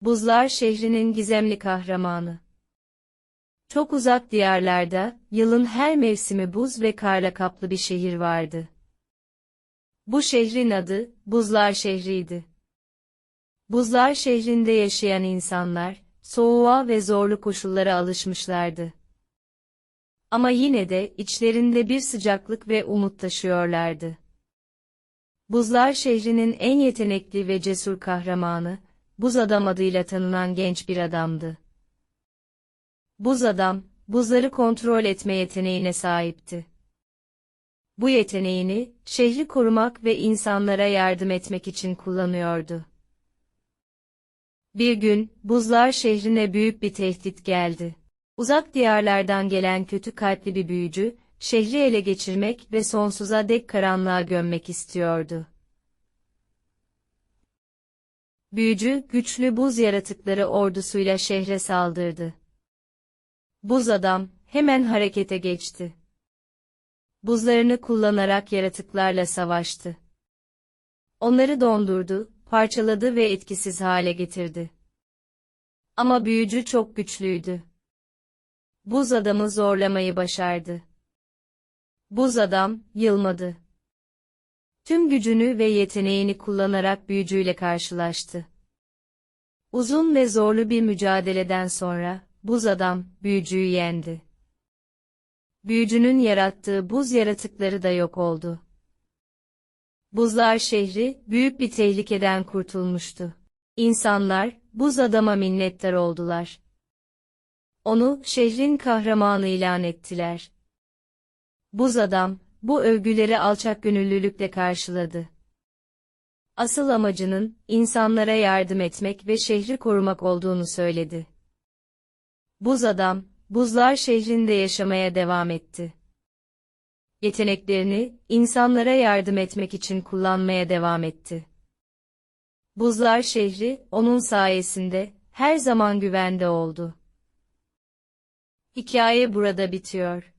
Buzlar şehrinin gizemli kahramanı. Çok uzak diyarlarda, yılın her mevsimi buz ve karla kaplı bir şehir vardı. Bu şehrin adı, Buzlar şehriydi. Buzlar şehrinde yaşayan insanlar, soğuğa ve zorlu koşullara alışmışlardı. Ama yine de içlerinde bir sıcaklık ve umut taşıyorlardı. Buzlar şehrinin en yetenekli ve cesur kahramanı, Buz Adam adıyla tanınan genç bir adamdı. Buz Adam, buzları kontrol etme yeteneğine sahipti. Bu yeteneğini, şehri korumak ve insanlara yardım etmek için kullanıyordu. Bir gün, buzlar şehrine büyük bir tehdit geldi. Uzak diyarlardan gelen kötü kalpli bir büyücü, şehri ele geçirmek ve sonsuza dek karanlığa gömmek istiyordu. Büyücü, güçlü buz yaratıkları ordusuyla şehre saldırdı. Buz adam, hemen harekete geçti. Buzlarını kullanarak yaratıklarla savaştı. Onları dondurdu, parçaladı ve etkisiz hale getirdi. Ama büyücü çok güçlüydü. Buz adamı zorlamayı başardı. Buz adam, yılmadı. Tüm gücünü ve yeteneğini kullanarak büyücüyle karşılaştı. Uzun ve zorlu bir mücadeleden sonra, buz adam, büyücüyü yendi. Büyücünün yarattığı buz yaratıkları da yok oldu. Buzlar şehri, büyük bir tehlikeden kurtulmuştu. İnsanlar, buz adama minnettar oldular. Onu, şehrin kahramanı ilan ettiler. Buz adam, bu övgüleri alçak gönüllülükle karşıladı. Asıl amacının, insanlara yardım etmek ve şehri korumak olduğunu söyledi. Buz adam, buzlar şehrinde yaşamaya devam etti. Yeteneklerini, insanlara yardım etmek için kullanmaya devam etti. Buzlar şehri, onun sayesinde, her zaman güvende oldu. Hikaye burada bitiyor.